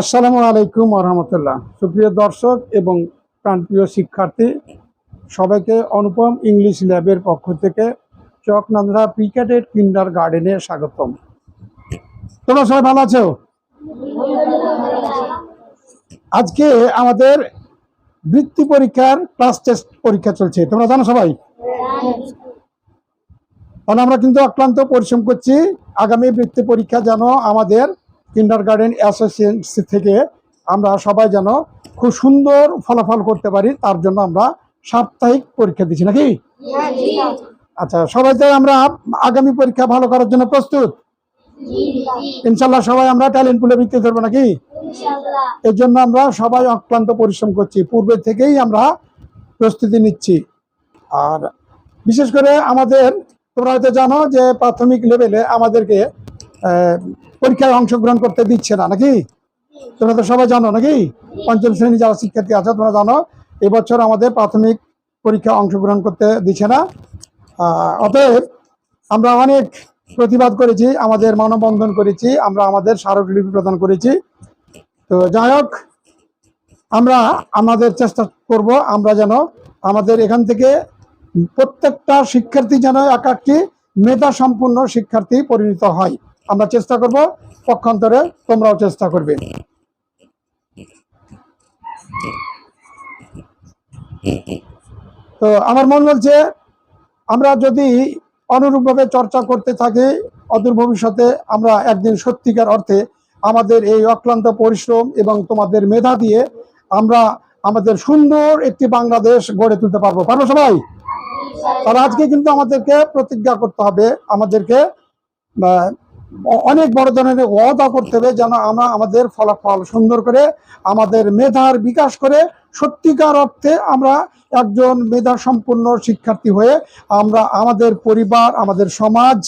আসসালামু আলাইকুম রহমতুল্লাহ। সুপ্রিয় দর্শক এবং প্রাণপ্রিয় শিক্ষার্থী, সবাইকে অনুপম ইংলিশ ল্যাবের পক্ষ থেকে চকনান্দ্রা প্রিকেটেড কিন্ডার গার্ডেনে স্বাগতম। তোমরা সবাই ভালো আছো? আজকে আমাদের বৃত্তি পরীক্ষার ক্লাস টেস্ট পরীক্ষা চলছে। তোমরা জানো সবাই? কারণ আমরা কিন্তু অক্লান্ত পরিশ্রম করছি। আগামী বৃত্তি পরীক্ষা যেন আমাদের কিন্ডার গার্ডেন অ্যাসোসিয়েশন থেকে আমরা সবাই যেন খুব সুন্দর ফলাফল করতে পারি তার জন্য আমরা সাপ্তাহিক পরীক্ষা দিচ্ছি নাকি? আচ্ছা সবাই তো আমরা আগামী পরীক্ষা ভালো করার জন্য প্রস্তুত? ইনশাল্লাহ সবাই আমরা ট্যালেন্ট পুলে ভিত্তি ধরবো নাকি? এর জন্য আমরা সবাই অক্লান্ত পরিশ্রম করছি পূর্বে থেকেই আমরা প্রস্তুতি নিচ্ছি। আর বিশেষ করে আমাদের তোমরা হয়তো জানো যে প্রাথমিক লেভেলে আমাদেরকে পরীক্ষায় অংশগ্রহণ করতে দিচ্ছে না, নাকি? তোমরা তো সবাই জানো, নাকি? পঞ্চম শ্রেণি যারা শিক্ষার্থী আছে, তোমরা জানো, এবছর আমাদের প্রাথমিক পরীক্ষা অংশগ্রহণ করতে দিচ্ছে না। অতএব আমরা অনেক প্রতিবাদ করেছি, আমাদের মানববন্ধন করেছি, আমরা আমাদের স্মারকলিপি প্রদান করেছি। তো যাই হোক, আমরা আমাদের চেষ্টা করব, আমরা যেন আমাদের এখান থেকে প্রত্যেকটা শিক্ষার্থী যেন এক একটি মেধা সম্পূর্ণ শিক্ষার্থী পরিণত হয়। আমরা চেষ্টা করব, পক্ষান্তরে তোমরাও চেষ্টা করবে। তো আমার মন বলছে আমরা যদি অনুরূপভাবে চর্চা করতে থাকি, অদূর ভবিষ্যতে আমরা একদিন সত্যিকার অর্থে আমাদের এই অক্লান্ত পরিশ্রম এবং তোমাদের মেধা দিয়ে আমরা আমাদের সুন্দর একটি বাংলাদেশ গড়ে তুলতে পারব। পারব সবাই? আর আজকে কিন্তু আমাদেরকে প্রতিজ্ঞা করতে হবে, আমাদেরকে অনেক বড় ধরনের ওয়াদা করতে হবে যেন আমরা আমাদের ফলাফল সুন্দর করে আমাদের মেধার বিকাশ করে সত্যিকার অর্থে আমরা একজন মেধা সম্পন্ন শিক্ষার্থী হয়ে আমরা আমাদের পরিবার, আমাদের সমাজ,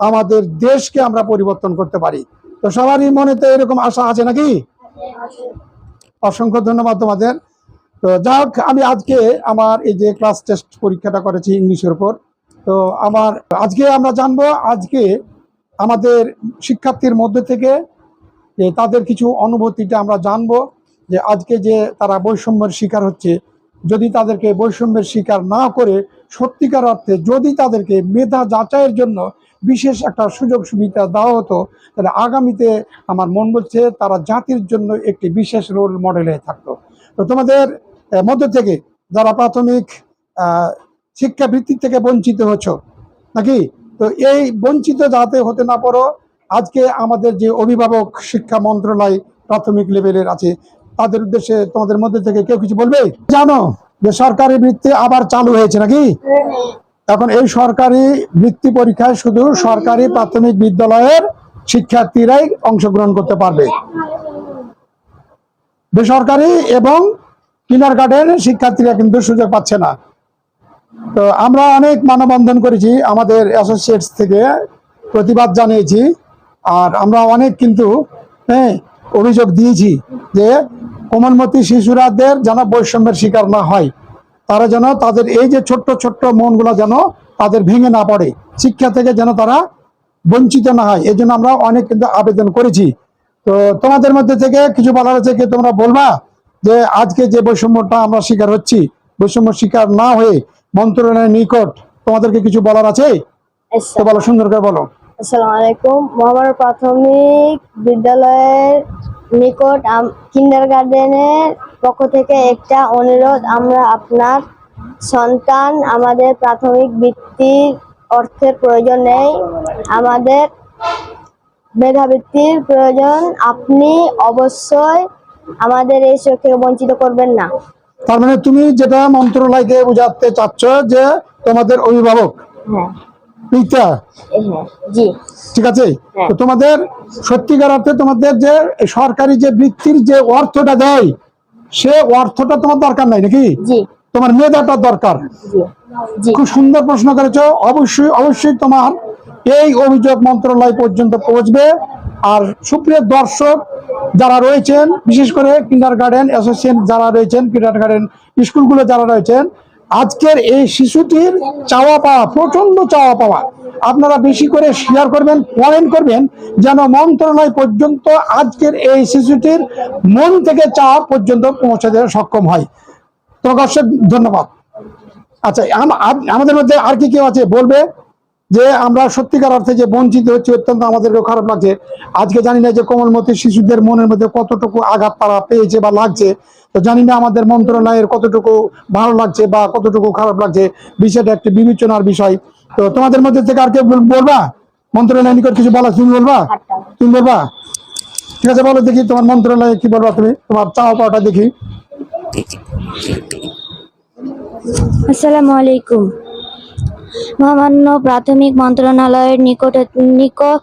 আমাদের দেশকে আমরা পরিবর্তন করতে পারি। তো সবারই মনে তো এরকম আশা আছে নাকি? অসংখ্য ধন্যবাদ তোমাদের। তো যাই হোক আমি আজকে আমার এই যে ক্লাস টেস্ট পরীক্ষাটা করেছি ইংলিশের উপর। তো আমার আজকে আমরা জানব, আজকে আমাদের শিক্ষার্থীর মধ্যে থেকে যে তাদের কিছু অনুভূতিটা আমরা জানব যে আজকে যে তারা বৈষম্যের শিকার হচ্ছে, যদি তাদেরকে বৈষম্যের শিকার না করে সত্যিকার অর্থে যদি তাদেরকে মেধা যাচাইয়ের জন্য বিশেষ একটা সুযোগ সুবিধা দেওয়া হতো, তাহলে আগামীতে আমার মন বলছে তারা জাতির জন্য একটি বিশেষ রোল মডেল হয়ে থাকতো। তো তোমাদের মধ্য থেকে যারা প্রাথমিক শিক্ষাবৃত্তি থেকে বঞ্চিত হচ্ছ, নাকি? তো এই বঞ্চিত যাতে হতে না পারো, আজকে আমাদের যে অভিভাবক শিক্ষা মন্ত্রণালয় প্রাথমিক লেভেলের আছে, তাদের উদ্দেশ্যে তোমাদের মধ্যে থেকে কেউ কিছু বলবে? জানো যে সরকারি বৃত্তি আবার চালু হয়েছে নাকি? এখন এই সরকারি বৃত্তি পরীক্ষায় শুধু সরকারি প্রাথমিক বিদ্যালয়ের শিক্ষার্থীরাই অংশগ্রহণ করতে পারবে। বেসরকারি এবং কিনার গার্ডেনের শিক্ষার্থীরা কিন্তু সুযোগ পাচ্ছে না। তো আমরা অনেক মানববন্ধন করেছি আমাদের অ্যাসোসিয়েটস থেকে, প্রতিবাদ জানিয়েছি। আর আমরা অনেক কিন্তু হ্যাঁ অভিযোগ দিয়েছি যে কোমলমতি শিশুরাদের যেন বৈষম্যের শিকার না হয়। তারা যেন তাদের এই যে ছোট্ট ছোট্ট মনগুলো যেন তাদের ভেঙে না পড়ে। শিক্ষা থেকে যেন তারা বঞ্চিত না হয়। এই জন্য আমরা অনেক কিন্তু আবেদন করেছি। তো তোমাদের মধ্যে থেকে কিছু বলার আছে কি তোমরা বলবা যে আজকে যে বৈষম্যটা আমরা শিকার হচ্ছি? বৈষম্য শিকার না হয়ে মন্ত্রণালয়ের নিকট তোমাদেরকে কিছু বলার আছে? তো বলো সুন্দর করে বলো। আসসালামু আলাইকুম। মহামারী প্রাথমিক বিদ্যালয়ের নিকট কিন্ডার গার্ডেনের পক্ষ থেকে একটা অনুরোধ। আমরা আপনার সন্তান আমাদের প্রাথমিক বৃত্তির অর্থের প্রয়োজন নেই। আমাদের মেধাবৃত্তির প্রয়োজন। আপনি অবশ্যই আমাদের এই সুযোগ থেকে বঞ্চিত করবেন না। তার মানে তুমি যেটা মন্ত্রণালয়কে বোঝাতে চাচ্ছ যে তোমাদের অভিভাবক হ্যাঁ। পিতা হ্যাঁ ঠিক আছে? হ্যাঁ। তো তোমাদের সত্যিকার অর্থে তোমাদের যে সরকারি যে বৃত্তির যে অর্থটা দেয় সে অর্থটা তোমার দরকার নাই নাকি? তোমার মেধাটা দরকার। খুব সুন্দর প্রশ্ন করেছ। অবশ্যই অবশ্যই তোমার এই অভিযোগ মন্ত্রণালয় পর্যন্ত পৌঁছবে। আর সুপ্রিয় দর্শক যারা রয়েছেন, বিশেষ করে কিন্ডার গার্ডেন অ্যাসোসিয়েশন যারা রয়েছেন কিন্ডার গার্ডেন স্কুলগুলো যারা রয়েছেন, আজকের এই শিশুটির চাওয়া পাওয়া প্রচণ্ড চাওয়া পাওয়া, আপনারা বেশি করে শেয়ার করবেন পয়েন্ট করবেন, যেন মন্ত্রণালয় পর্যন্ত আজকের এই শিশুটির মন থেকে চাওয়া পর্যন্ত পৌঁছাতে সক্ষম হয়। দর্শক, ধন্যবাদ। আচ্ছা আম- আম- আমাদের মধ্যে আর কি কেউ আছে? বলবে? যে আমরা সত্যিকার অর্থে যে বঞ্চিত হচ্ছে অত্যন্ত আমাদেরও খারাপ লাগছে। আজকে জানি না যে কোমলমতি শিশুদের মনের মধ্যে কতটুকু আঘাত তারা পেয়েছে বা লাগছে। তো জানি না আমাদের মন্ত্রণালয়ের কতটুকু ভালো লাগছে বা কতটুকু খারাপ লাগছে। বিষয়টা একটি বিবেচনার বিষয়। তো তোমাদের মধ্যে থেকে আর কেউ বলবা? মন্ত্রণালয় নিকট কিছু বলা তুমি বলবা? তুমি বলবা? ঠিক আছে বলো দেখি তোমার মন্ত্রণালয়ে কি বলবা তুমি? তোমার চাওয়া পাওয়াটা দেখি। আসসালামু আলাইকুম। মহামান্য প্রাথমিক মন্ত্রণালয়ের নিকট নিকট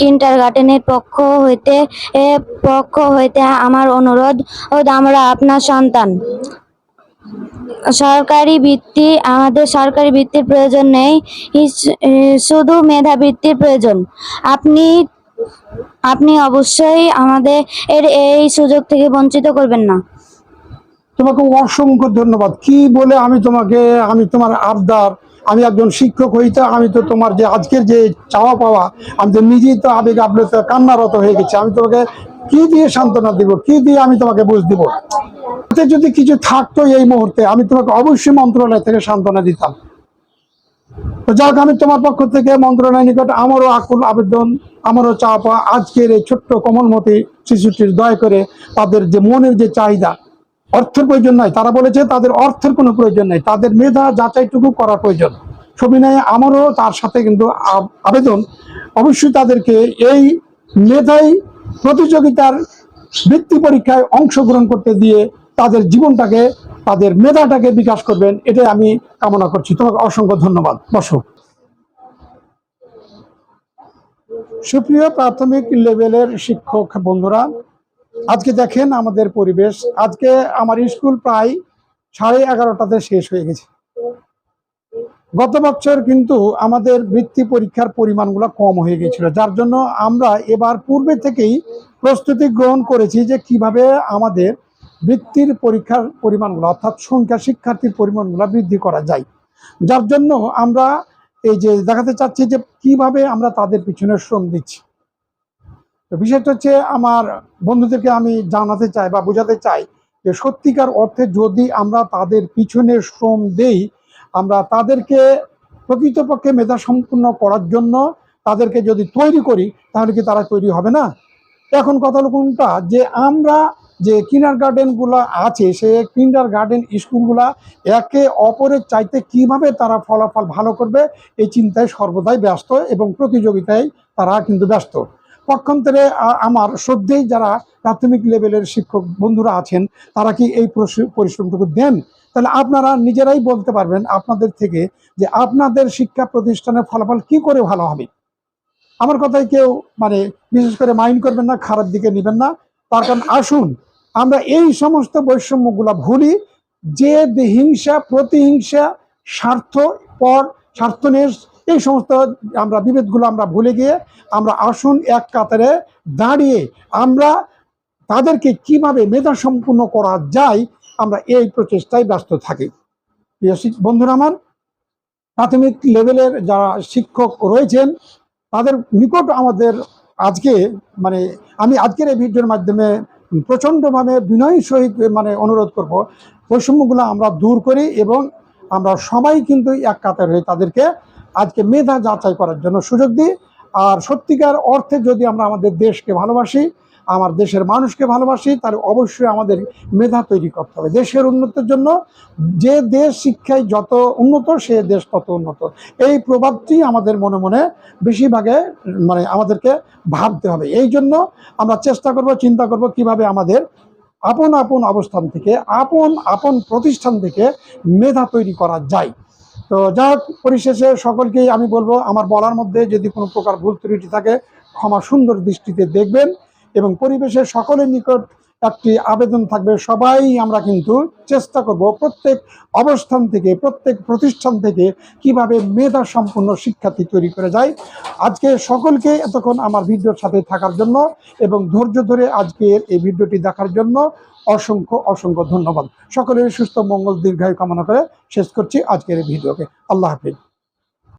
কিন্টার গার্ডেনের পক্ষ হইতে পক্ষ হইতে আমার অনুরোধ আমরা আপনার সন্তান। সরকারি বৃত্তি, আমাদের সরকারি বৃত্তির প্রয়োজন নেই শুধু মেধা বৃত্তির প্রয়োজন। আপনি আপনি অবশ্যই আমাদের এর এই সুযোগ থেকে বঞ্চিত করবেন না। তোমাকে অসংখ্য ধন্যবাদ। কি বলে আমি তোমাকে, আমি তোমার আবদার আমি একজন শিক্ষক হইতে আমি তো তোমার যে আজকের যে চাওয়া পাওয়া, আমি তো নিজেই তো আবেগ আপ্লুত, কান্নারত হয়ে গেছি। আমি তোমাকে কি দিয়ে সান্ত্বনা দিব, কি দিয়ে আমি তোমাকে বুঝ দিব? যদি কিছু থাকতো এই মুহূর্তে, আমি তোমাকে অবশ্যই মন্ত্রণালয় থেকে সান্ত্বনা দিতাম। তো যাক আমি তোমার পক্ষ থেকে মন্ত্রণালয় নিকট আমারও আকুল আবেদন, আমারও চাওয়া পাওয়া, আজকের এই ছোট্ট কমলমতি শিশুটির দয়া করে তাদের যে মনের যে চাহিদা অর্থের প্রয়োজন নাই। তারা বলেছে তাদের অর্থের কোনো প্রয়োজন নেই। তাদের মেধা যাচাইটুকু করার প্রয়োজন। সবিনয়ে আমারও তার সাথে কিন্তু আবেদন। অবশ্যই তাদেরকে এই মেধাই প্রতিযোগিতার বৃত্তি পরীক্ষায় অংশগ্রহণ করতে দিয়ে তাদের জীবনটাকে, তাদের মেধাটাকে বিকাশ করবেন, এটাই আমি কামনা করছি। তোমাকে অসংখ্য ধন্যবাদ। বসো। সুপ্রিয় প্রাথমিক লেভেলের শিক্ষক বন্ধুরা আজকে দেখেন আমাদের পরিবেশ। আজকে আমার স্কুল প্রায় সাড়ে এগারোটাতে শেষ হয়ে গেছে। গত বছর কিন্তু আমাদের বৃত্তি পরীক্ষার পরিমাণগুলো কম হয়ে গেছিল। যার জন্য আমরা এবার পূর্বে থেকেই প্রস্তুতি গ্রহণ করেছি যে কীভাবে আমাদের বৃত্তির পরীক্ষার পরিমাণগুলো, অর্থাৎ সংখ্যা শিক্ষার্থীর পরিমাণগুলো বৃদ্ধি করা যায়। যার জন্য আমরা এই যে দেখাতে চাচ্ছি যে কীভাবে আমরা তাদের পিছনে শ্রম দিচ্ছি। তো বিষয়টা হচ্ছে আমার বন্ধুদেরকে আমি জানাতে চাই বা বোঝাতে চাই যে সত্যিকার অর্থে যদি আমরা তাদের পিছনে শ্রম দেই, আমরা তাদেরকে প্রকৃতপক্ষে মেধা সম্পূর্ণ করার জন্য তাদেরকে যদি তৈরি করি, তাহলে কি তারা তৈরি হবে না? এখন কথা হলো কোনটা? যে আমরা যে কিনার গার্ডেনগুলো আছে, সে কিন্ডার গার্ডেন স্কুলগুলা একে অপরের চাইতে কীভাবে তারা ফলাফল ভালো করবে, এই চিন্তায় সর্বদাই ব্যস্ত এবং প্রতিযোগিতায় তারা কিন্তু ব্যস্ত। পক্ষান্তরে আমার সদ্যেই যারা প্রাথমিক লেভেলের শিক্ষক বন্ধুরা আছেন, তারা কি এই পরিশ্র- পরিশ্রমটুকু দেন? তাহলে আপনারা নিজেরাই বলতে পারবেন আপনাদের থেকে যে আপনাদের শিক্ষা প্রতিষ্ঠানের ফলাফল কি করে ভালো হবে। আমার কথায় কেউ মানে বিশেষ করে মাইন্ড করবেন না, খারাপ দিকে নেবেন না। তার কারণ আসুন, আমরা এই সমস্ত বৈষম্যগুলা ভুলি, যে হিংসা প্রতিহিংসা স্বার্থ পর স্বার্থনেশ এই সমস্ত আমরা বিভেদগুলো আমরা ভুলে গিয়ে আমরা আসুন এক কাতারে দাঁড়িয়ে আমরা তাদেরকে কীভাবে মেধা সম্পূর্ণ করা যায় আমরা এই প্রচেষ্টায় ব্যস্ত থাকি। বন্ধুরা আমার, প্রাথমিক লেভেলের যারা শিক্ষক রয়েছেন, তাদের নিকট আমাদের আজকে মানে আমি আজকের এই ভিডিওর মাধ্যমে প্রচণ্ডভাবে বিনয় সহিত মানে অনুরোধ করব, বৈষম্যগুলো আমরা দূর করি এবং আমরা সবাই কিন্তু এক কাতার হয়ে তাদেরকে আজকে মেধা যাচাই করার জন্য সুযোগ দিই। আর সত্যিকার অর্থে যদি আমরা আমাদের দেশকে ভালোবাসি, আমার দেশের মানুষকে ভালোবাসি, তাহলে অবশ্যই আমাদের মেধা তৈরি করতে হবে। দেশের উন্নতির জন্য যে দেশ শিক্ষায় যত উন্নত, সে দেশ তত উন্নত। এই প্রভাবটি আমাদের মনে মনে বেশিরভাগে মানে আমাদেরকে ভাবতে হবে। এই জন্য আমরা চেষ্টা করব, চিন্তা করব কীভাবে আমাদের আপন আপন অবস্থান থেকে, আপন আপন প্রতিষ্ঠান থেকে মেধা তৈরি করা যায়। তো যা পরিশেষে সকলকেই আমি বলব, আমার বলার মধ্যে যদি কোনো প্রকার ভুল ত্রুটি থাকে, ক্ষমা সুন্দর দৃষ্টিতে দেখবেন এবং পরিবেশের সকলের নিকট একটি আবেদন থাকবে। সবাই আমরা কিন্তু চেষ্টা করব প্রত্যেক অবস্থান থেকে, প্রত্যেক প্রতিষ্ঠান থেকে কীভাবে মেধা সম্পূর্ণ শিক্ষার্থী তৈরি করে যায়। আজকে সকলকে এতক্ষণ আমার ভিডিওর সাথে থাকার জন্য এবং ধৈর্য ধরে আজকের এই ভিডিওটি দেখার জন্য অসংখ্য অসংখ্য ধন্যবাদ। সকলের সুস্থ মঙ্গল দীর্ঘায়ু কামনা করে শেষ করছি আজকের এই ভিডিওকে। আল্লাহ হাফিজ।